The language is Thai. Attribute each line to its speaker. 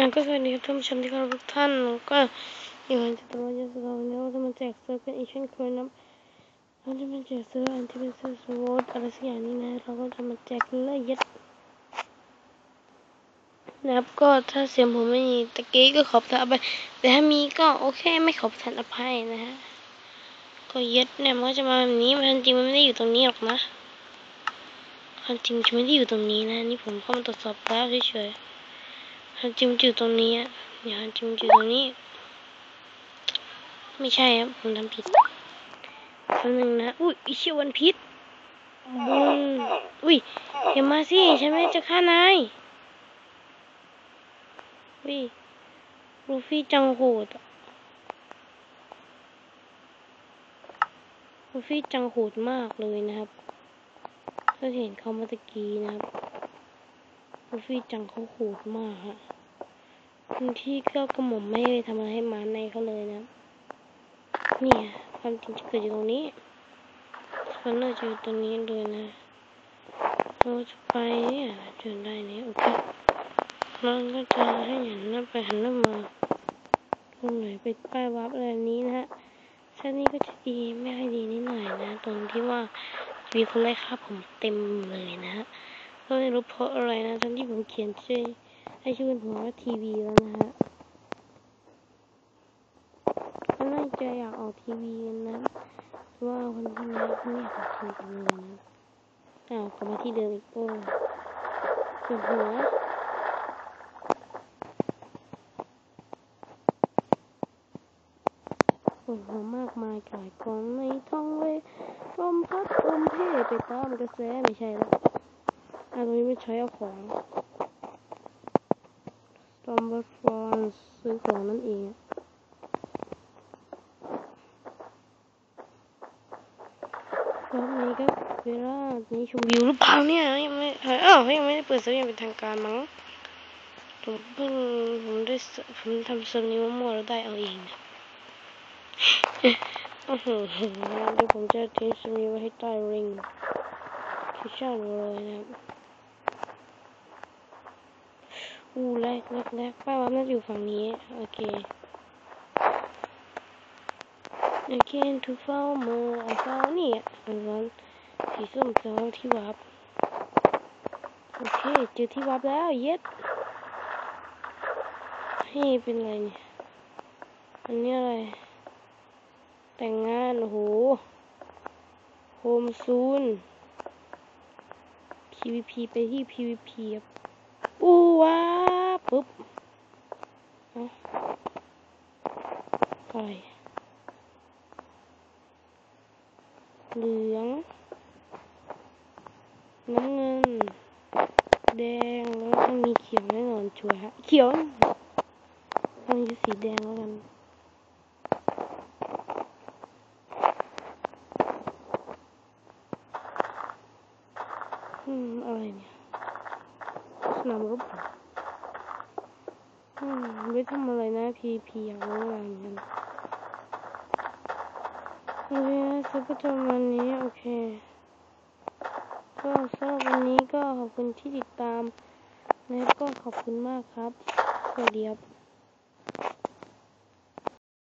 Speaker 1: อ่าก็สวัสดีครับท่านผู้ชมที่เคารพทุกท่านแล้วก็อยู่กันจะตัวจะสกาวนี้เราจะมาแจกเซิร์กันอีกเช่นเคยนะเราจะมาแจกเซิร์อันที่เป็นเซิร์ฟสวอตอะไรสักอย่างนี้นะเราก็จะมาแจกเลยยัดนะครับก็ถ้าเสียงผมไม่มีตะกี้ก็ขอบทานอภัยแต่ถ้ามีก็โอเคไม่ขอบทานอภัยนะฮะก็ยัดเนี่ยมันก็จะมาแบบนี้มันจริงมันไม่ได้อยู่ตรงนี้หรอกนะความจริงมันไม่ได้อยู่ตรงนี้นะนี่ผมเข้ามาตรวจสอบแล้วเฉยๆ ฮันจิมนอยู่ตรงนี้อะเดี๋ยวฮันจิมนอยู่ตรงนี้ ไม่ใช่ครับผมทำผิดแป๊บนึงนะ อุ้ยอีเชี่ยวันพิษบุญอุ้ยอย่ามาสิ ฉันไม่จะฆ่านายอุ้ยลูฟี่จังโหดลูฟี่จังโหดมากเลยนะครับ ถ้าเห็นเขาเมื่อตะกี้นะครับ ลูฟี่จังเขาโหดมากฮะพื้นที่ก็กระหม่อมไม่ได้ทำอะไรให้มาในเขาเลยนะ นี่ความจริงจะเกิดอยู่ตรงนี้สปอนเนอร์จะอยู่ตรงนี้เลยนะเราจะไปเนี่ยเดินได้เนี่ยโอเคเราก็จะให้หันหน้าไปหันหน้ามาตรงไหนไปป้ายวับอะไรนี้นะฮะเส้นนี้ก็จะดีไม่ค่อยดีนิดหน่อยนะ ตรงที่ว่ามีคนไล่ฆ่าผมเต็มเลยนะฮะ ก็ไม่รู้เพราะอะไรนะทั้งที่ผมเขียนชื่อให้ชื่อเป็นหัวว่าทีวีแล้วนะฮะก็น่าจะอยากออกทีวีกันนะว่าคนที่นี้ไม่อยากออกทีวีกันเลยนะอ้าวกลับมาที่เดิมอีกโอ้ปวดหัวปวดหัวมากมายกายกองในท้องเวลมพัดลมเพไปตามกระแสไม่ใช่แล้ว อะตรงนี้ไม่ใช้เอาของ Stumble f o n ซื้อของนั่นเองอะรอบนี้ก็เวลานี้ชมวิวหรือเปล่าเนี่ยยังไม่เฮ้ยอ้าวยังไม่ได้เปิดเซิร์ฟอย่างเป็นทางการมั้งผมเพิ่งผมได้ผมทำเซิร์นี้มั่วแล้วได้เอาเองนะโอ้โหเดี๋ยวผมจะทิ้งเซิร์นี้ไว้ให้ใต้ริงที่ช่างเลยนะครับ อู้แรกแรกแรกป้าว่าน่าอยู่ฝั่งนี้ โอเคโอเคถูกเฝ้ามือไอ้เฝ้านี่อะอันนั้นสีส้มแปลว่าที่วับโอเค เจอที่วับแล้ว เย็ดให้เป็นไรเนี่ย อันนี้อะไร แต่งงาน โอ้โห โฮมซูน PVP ไปที่ PVP ครับ ปูว้าปุ๊บอาไก่เหลือง น้ำเงิน แดง แล้วต้องมีเขียวแน่นอนชัวร์ฮะ เขียวต้องมีสีแดงแล้วกันอืมอะไรเนี่ย มามรบอกไม่ทำอะไรนะพีพีอยากรู้อะไรเหมือนกันโอเคสำหรับประมานี้ โอเค ก็สำหรับวันนี้ก็ขอบคุณที่ติดตาม และก็ขอบคุณมากครับ สวัสดีครับ